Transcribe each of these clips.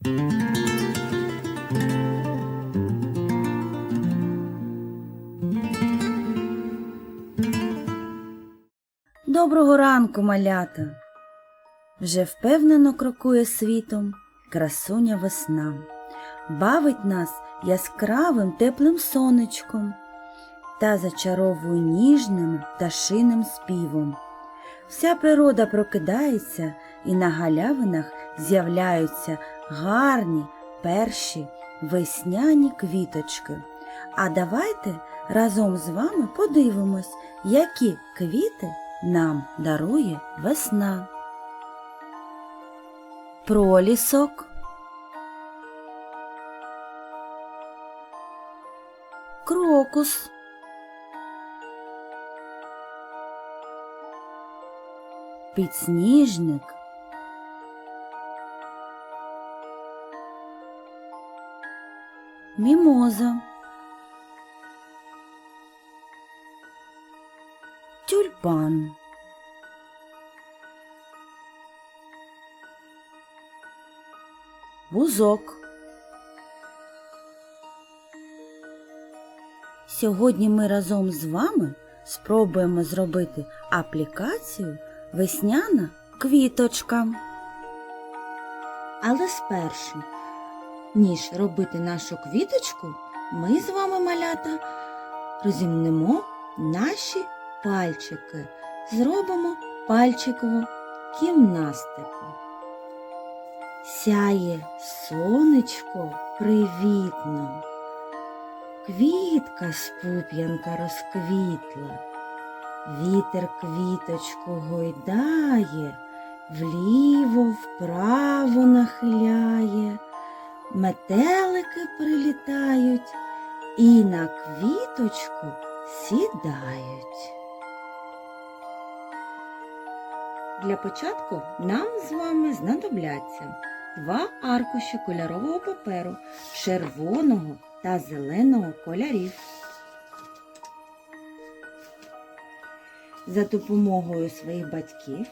Доброго ранку, малята. Вже впевнено крокує світом красуня весна, бавить нас яскравим теплим сонечком та зачаровує ніжним пташиним співом. Вся природа прокидається і на галявинах з'являються гарні перші весняні квіточки. А давайте разом з вами подивимось, які квіти нам дарує весна. Пролісок, крокус, підсніжник, мімоза. Тюльпан. Бузок. Сьогодні ми разом з вами спробуємо зробити аплікацію Весняна квіточка. Але спершу, ніж робити нашу квіточку, ми з вами, малята, розімнемо наші пальчики. Зробимо пальчикову гімнастику. Сяє сонечко привітно, квітка з пуп'янка розквітла, вітер квіточку гойдає, вліво, вправо нахиляє, метелики прилітають і на квіточку сідають. Для початку нам з вами знадобляться два аркуші кольорового паперу червоного та зеленого кольорів. За допомогою своїх батьків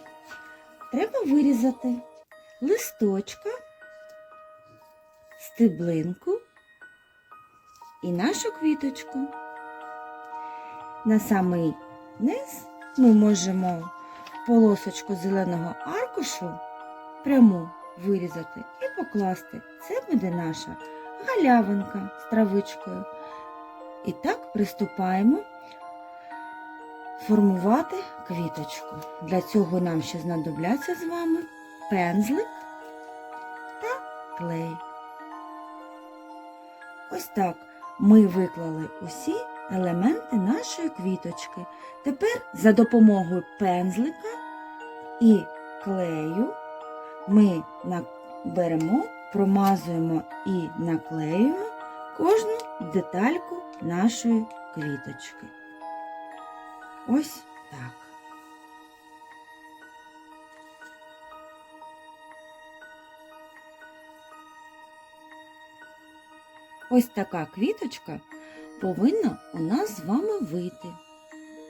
треба вирізати листочка, стеблинку і нашу квіточку. На самий низ ми можемо полосочку зеленого аркушу пряму вирізати і покласти. Це буде наша галявинка з травичкою. І так приступаємо формувати квіточку. Для цього нам ще знадобляться з вами пензлик та клей. Ось так ми виклали усі елементи нашої квіточки. Тепер за допомогою пензлика і клею ми на- беремо, промазуємо і наклеюємо кожну детальку нашої квіточки. Ось так. Ось така квіточка повинна у нас з вами вийти.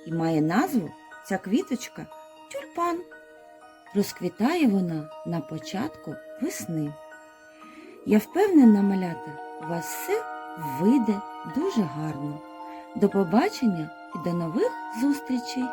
І має назву ця квіточка тюльпан. Розквітає вона на початку весни. Я впевнена, малята, у вас все вийде дуже гарно. До побачення і до нових зустрічей!